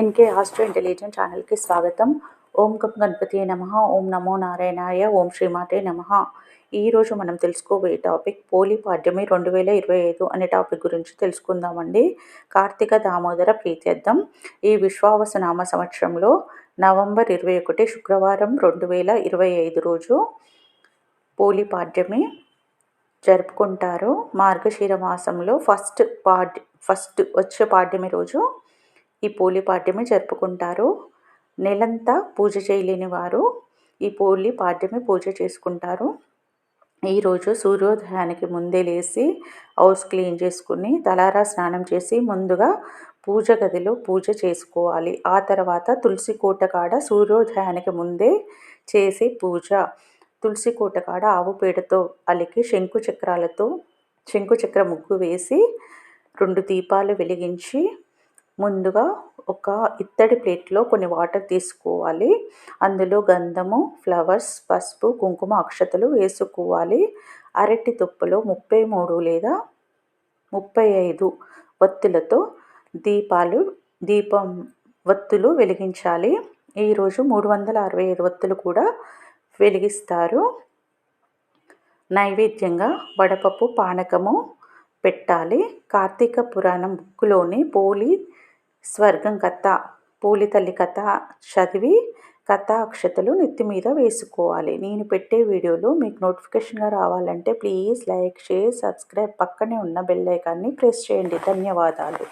NK astro intelligent ఛానల్కి స్వాగతం. ఓం cup Ganapati నమ. ఓం నమో నారాయణాయ. ఓం శ్రీమాతే నమ. ఈరోజు మనం తెలుసుకోబోయే టాపిక్ పోలి పాడ్యమి రెండు వేల ఇరవై ఐదు అనే టాపిక్ గురించి తెలుసుకుందామండి. కార్తీక దామోదర ప్రీత్యర్థం. ఈ విశ్వావసనామ సంవత్సరంలో నవంబర్ ఇరవై ఒకటి శుక్రవారం రెండు వేల ఇరవై ఐదు రోజు పోలి పాడ్యమి జరుపుకుంటారు. మార్గశీర మాసంలో ఫస్ట్ పాడ్ ఫస్ట్ వచ్చే పాడ్యమి రోజు ఈ పోలి పాడ్యమి జరుపుకుంటారు. నెలంతా పూజ చేయలేని వారు ఈ పోలి పాడ్యమి పూజ చేసుకుంటారు. ఈరోజు సూర్యోదయానికి ముందే లేచి హౌస్ క్లీన్ చేసుకుని తలారా స్నానం చేసి ముందుగా పూజ గదిలో పూజ చేసుకోవాలి. ఆ తర్వాత తులసి కోట కాడ సూర్యోదయానికి ముందే చేసే పూజ. తులసి కోట కాడ ఆవు పేడతో అలికి శంకు చక్రాలతో శంకు చక్ర ముగ్గు వేసి రెండు దీపాలు వెలిగించి ముందుగా ఒక ఇత్తడి ప్లేట్లో కొన్ని వాటర్ తీసుకోవాలి. అందులో గంధము ఫ్లవర్స్ పసుపు కుంకుమ అక్షతలు వేసుకోవాలి. అరటి తుప్పలో ముప్పై మూడు లేదా ముప్పై ఐదు వత్తులతో దీపాలు దీపం వత్తులు వెలిగించాలి. ఈరోజు మూడు వందల అరవై ఐదు వత్తులు కూడా వెలిగిస్తారు. నైవేద్యంగా వడపప్పు పానకము పెట్టాలి. కార్తీక పురాణం బుక్కులోని పోలి స్వర్గం కథ పూలితల్లి కథ చదివి కథ అక్షతలు నెత్తి మీద వేసుకోవాలి. నేను పెట్టే వీడియోలు మీకు నోటిఫికేషన్గా రావాలంటే ప్లీజ్ లైక్ షేర్ సబ్స్క్రైబ్ పక్కనే ఉన్న బెల్ ఐకాన్ని ప్రెస్ చేయండి. ధన్యవాదాలు.